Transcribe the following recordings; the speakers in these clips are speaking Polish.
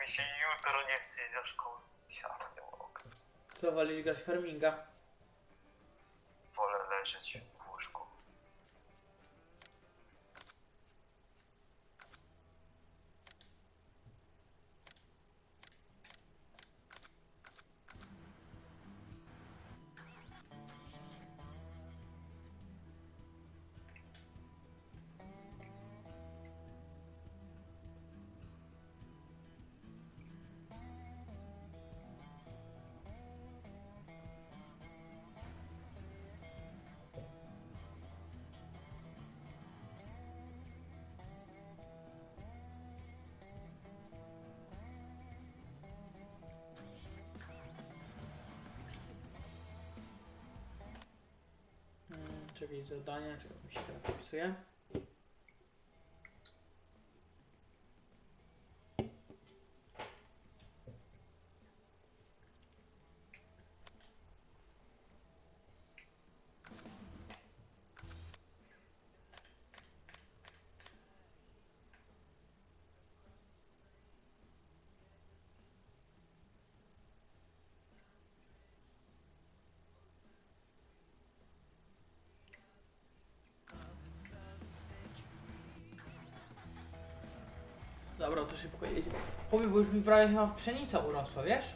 mi się jutro nie chce iść do szkoły. Ja nie mogę. Co, wolisz grać farminga? Wolę leżeć Hmm, czekaj, zadania, czekaj, mi się teraz zapisuje. Dobra, to szybko jedziemy. Chłopie, bo już mi prawie chyba pszenica urosła, wiesz?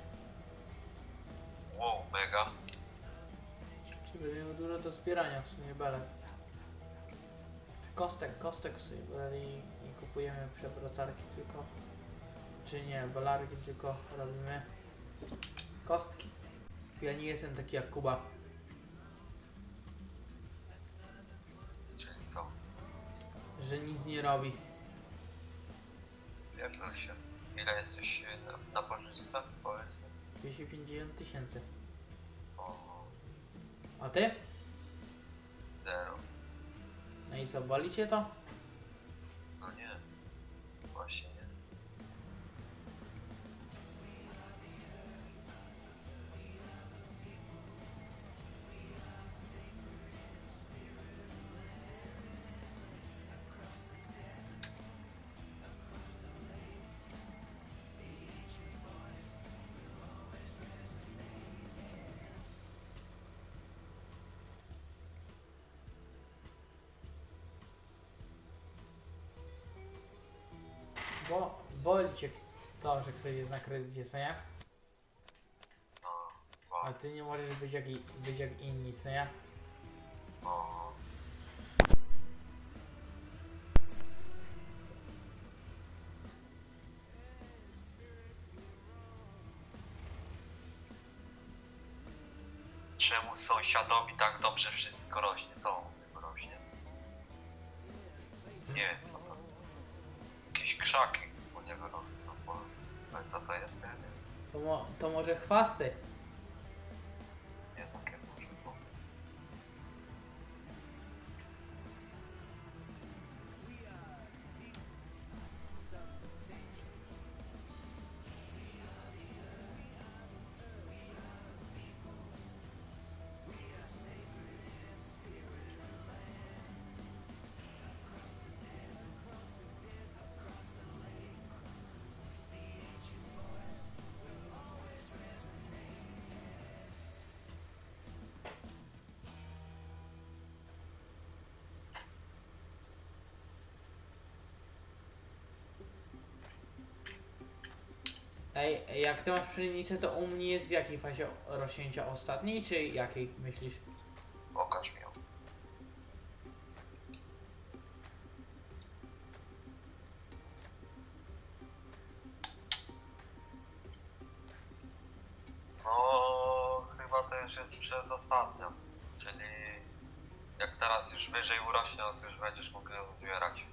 Wow, mega. Czy będziemy dużo do zbierania w sumie bele. Kostek, kostek sobie brali i kupujemy przewracarki tylko. Czy nie, balarki tylko robimy. Kostki. Ja nie jestem taki jak Kuba. Czyli że nic nie robi. Pierdol się. Ile jesteś na, na pożyczce? Powiedzmy. 250 tysięcy. O, A ty? zero. No i co, boli cię to? No nie. Właśnie nie. Bo boli co, że ktoś jest na kredycie, co nie? A ty nie możesz być jak, i- być jak inni, co nie? Czemu sąsiadowi tak dobrze wszystko rośnie? Co u niego rośnie? Nie? Jakieś krzaki u niego rosną. bo- Ale co to jest? Nie. To, mo, to może chwasty. Ej, jak ty masz pszenicę, to u mnie jest w jakiej fazie rośnięcia ostatniej, czy jakiej myślisz? Pokaż mi ją. No, chyba to już jest przedostatnia. Czyli jak teraz już wyżej urośnie, no to już będziesz mógł ją zbierać.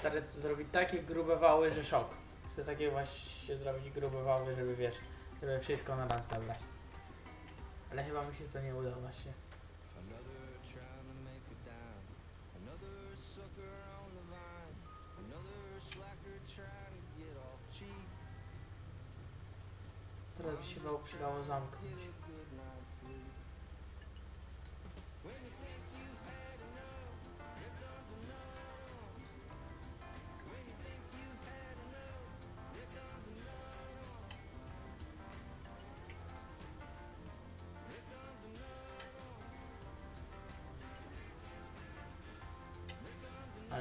Stary zrobić takie grube wały, że szok. Chcę takie właśnie zrobić grube wały, żeby wiesz, żeby wszystko na raz zabrać. Ale chyba mi się to nie uda właśnie. Teraz by się przydało zamknąć.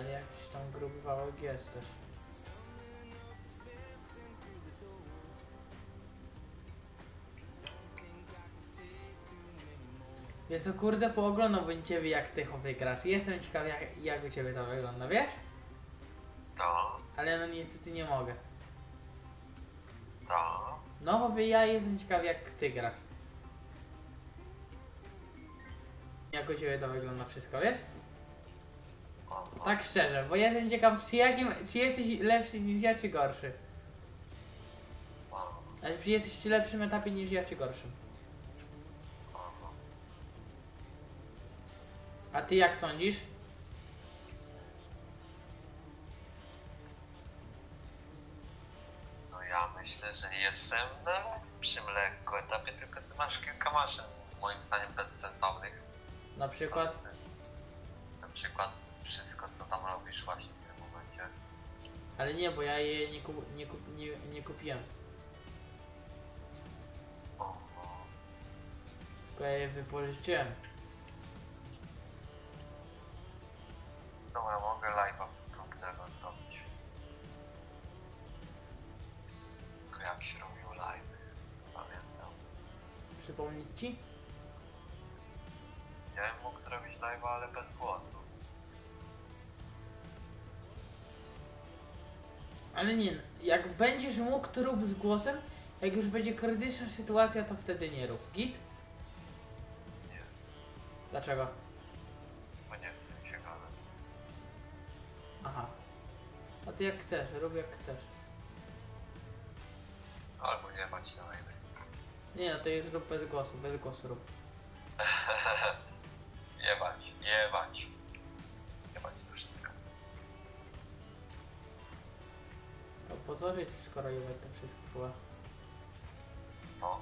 Ale jakiś tam gruby wałek jest też. To kurde pooglądałbym ciebie jak ty ho wygrasz. Jestem ciekaw jak, jak u ciebie to wygląda, wiesz? To, Ale no niestety nie mogę. to. No chłopie, ja jestem ciekaw jak ty grasz. Jak u ciebie to wygląda wszystko, wiesz? Tak szczerze, bo jestem ciekaw czy, jakim, czy jesteś lepszy niż ja, czy gorszy. Znaczy, czy jesteś w lepszym etapie niż ja, czy gorszym. A ty jak sądzisz? No ja myślę, że jestem na lepszym lekko etapie, tylko ty masz kilka maszyn moim zdaniem bezsensownych. Na przykład? Na przykład wszystko co tam robisz właśnie w tym momencie. Ale nie, bo ja je nie, kup, nie, kup, nie, nie kupiłem. Oho. Tylko ja je wypożyczyłem. Dobra, mogę live'a próbnego zrobić. Tylko jak się robił live? Nie Pamiętam. Przypomnieć ci? Ja bym mógł zrobić live'a, ale bez głosu. Ale nie, jak będziesz mógł, to rób z głosem. Jak już będzie krytyczna sytuacja, to wtedy nie rób. Git? Nie, Dlaczego? bo nie chcę mi się gadać. Aha. A ty jak chcesz, rób jak chcesz. Albo nie bać na live. Nie no, to już rób bez głosu, bez głosu rób. To po co żyć, skoro jebać to wszystko była? No,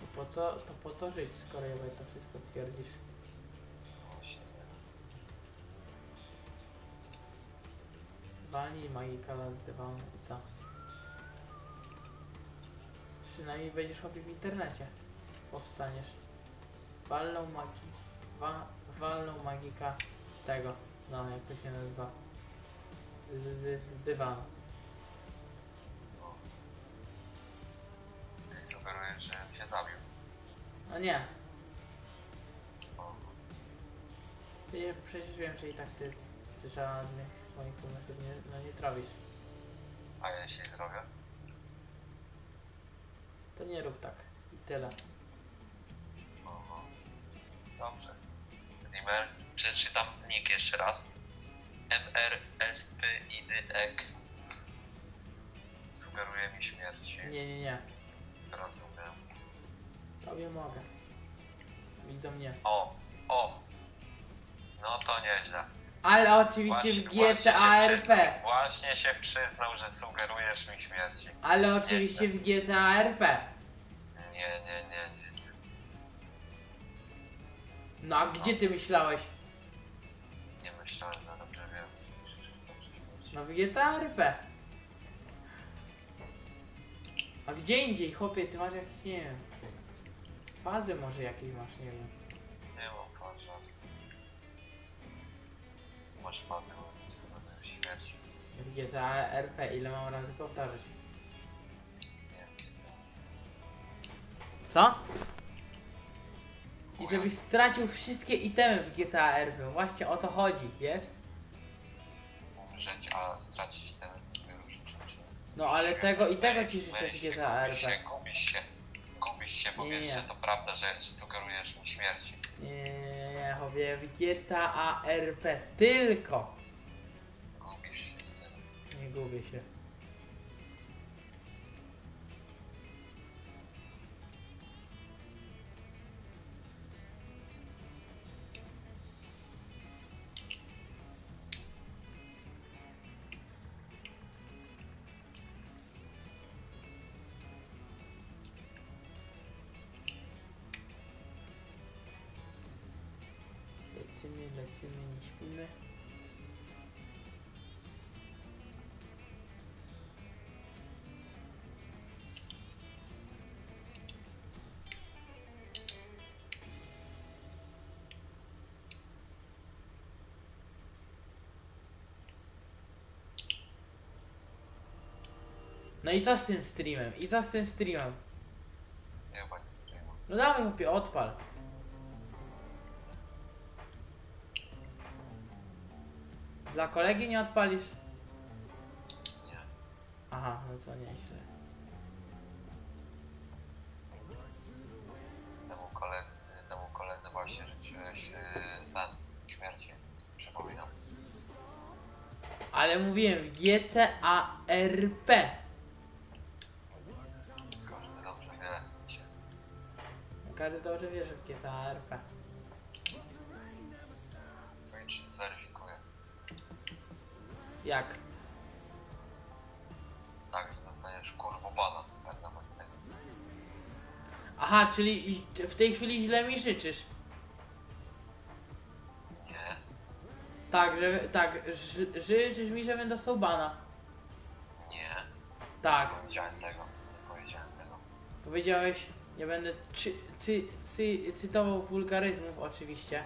To po co, to po co żyć, skoro jebać to wszystko twierdzisz? Walnij magikala z dywanu i co? Przynajmniej będziesz chodził w internecie. Powstaniesz. Walną magi... Wa, walną magika z tego. No, jak to się nazywa? Z, z, z dywanu. Sugerujesz, że się zabił. No nie. O, Ty przecież wiem, że i tak ty, ty żadnych swoich pomysłów nie, no nie zrobisz. a ja jeśli zrobię? To nie rób tak. I tyle. Oho. Dobrze. Rimer, przeczytam nick jeszcze raz. MRSPIDEK. Sugeruje mi śmierć. Nie, nie, nie. Rozumiem. Tobie mogę. Widzą mnie. O, o. No to nieźle. Ale oczywiście w GTA się RP. przyznał, właśnie się przyznał, że sugerujesz mi śmierci. Ale oczywiście w GTA RP. Nie, nie, nie, nie. nie. No a gdzie ty myślałeś? No w GTA RP. A gdzie indziej, chłopie, ty masz jakieś, nie wiem. Fazy może jakieś masz, nie wiem. Nie mam patrza. Masz fazę, bo sugeruję śmierci. W GTA RP, ile mam razy powtarzać? Nie wiem kiedy. Co? I żebyś stracił wszystkie itemy w GTA RP. Właśnie o to chodzi, wiesz? No ale tego i tego ci życzę w GTA gubisz RP. się, gubisz się. Gubisz się, bo Nie, wiesz, nie. że to prawda, że sugerujesz mi śmierci. Nie, nie, nie, chłopie, w GTA RP tylko. Gubisz się. Nie gubię się. Lecimy, lecimy, nie śpimy. No i co z tym streamem? I co z tym streamem? Nie bądź streamu. No dawaj chłopie, odpal. Dla kolegi nie odpalisz? Nie. Aha, no co nieźle. Temu koledze, temu koledze właśnie życzyłeś yy, ten śmierci. Przypominam. Ale mówiłem w GTA RP. Każdy dobrze wie. Każdy dobrze wie, że w GTA RP. Jak? Tak, że dostaniesz kurwo bana. Permanentnego. Aha, czyli w tej chwili źle mi życzysz. Nie. Tak, że tak, ży, życzysz mi, żebym dostał bana. Nie. Tak, Nie powiedziałem tego. Nie powiedziałem tego. powiedziałeś, nie będę cy, cy, cy, cytował wulgaryzmów oczywiście.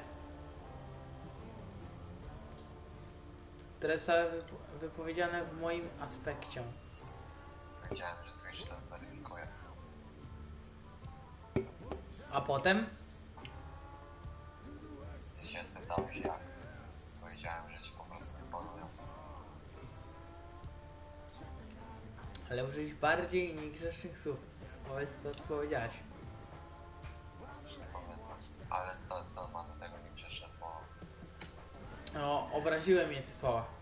Które są wypo- wypowiedziane w moim aspekcie. Powiedziałem, że to weryfikuje. A potem? Ty się spytałeś jak. Powiedziałem, że ci po prostu wypanują. Ale użyłeś bardziej niegrzecznych słów. Powiedz co ty powiedziałeś. Ale co, co ma do tego niegrzeczne słowo? No, obraziły mnie te słowa.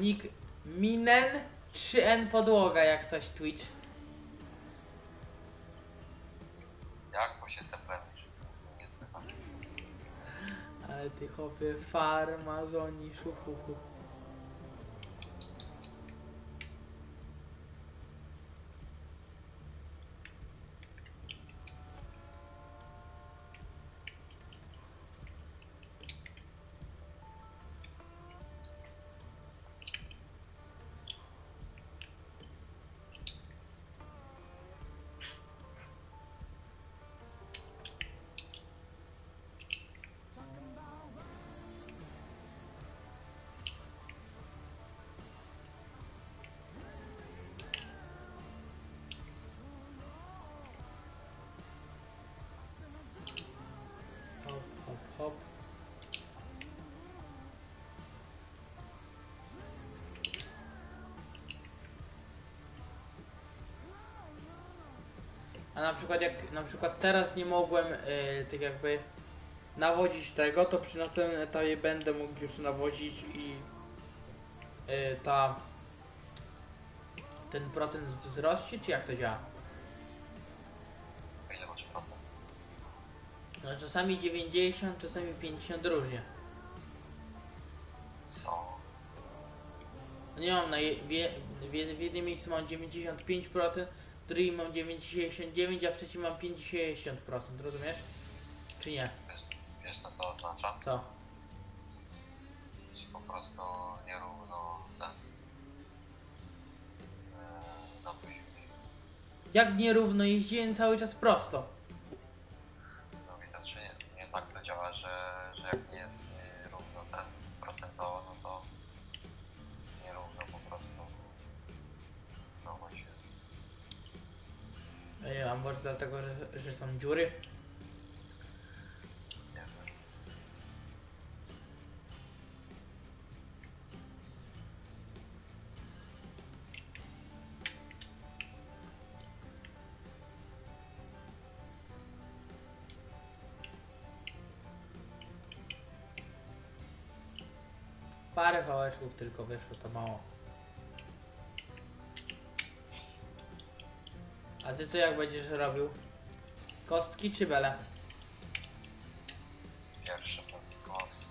Nick Minen 3N podłoga jak coś Twitch. Jak? Bo się słychać. Ale ty chłopie farmazoni szufuchu. A na przykład jak na przykład teraz nie mogłem y, tak jakby nawodzić tego, to przy następnym etapie będę mógł już nawodzić i y, ta ten procent wzrośnie, czy jak to działa? Ile masz procent? No czasami 90, czasami 50 różnie. Co? Nie mam na je, w, w, jed- w jednym miejscu mam 95%, w drugim mam 99%, a w trzecim mam 50%, rozumiesz? Czy nie? Wiesz, wiesz co to oznacza? Co? Ci po prostu nierówno ten... Yy, no później. Jak nierówno jeździłem cały czas prosto. Lambert, dlatego że, że są dziury. Parę wałeczków tylko wyszło, to mało. A ty co jak będziesz robił? Kostki czy bele? Pierwszy pewnie kost.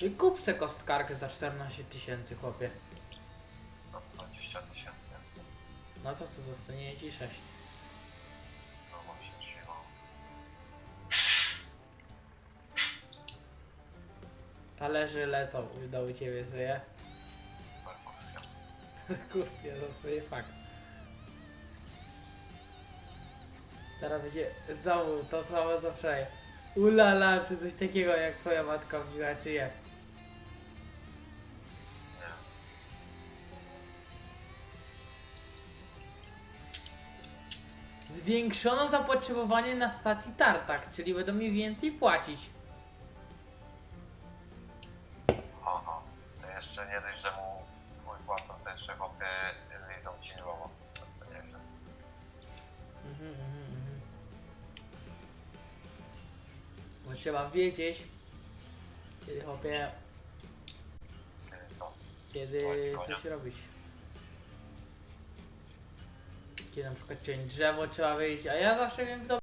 I kup se kostkarkę za 14 tysięcy, chłopie. No 20 tysięcy. No to co, zostanie ci 6. Talerze lecą do ciebie sobie. Perkusja. Kursja, to sobie fakt. Zaraz będzie znowu to samo co wczoraj. Ulala, czy coś takiego jak twoja matka mówiła, czy? Nie. Zwiększono zapotrzebowanie na stacji tartak, czyli będą mi więcej płacić. Trzeba wiedzieć, kiedy chłopie, Kiedy co? kiedy Oj, coś konia. robić. Kiedy na przykład ciąć drzewo trzeba wiedzieć, a ja zawsze wiem w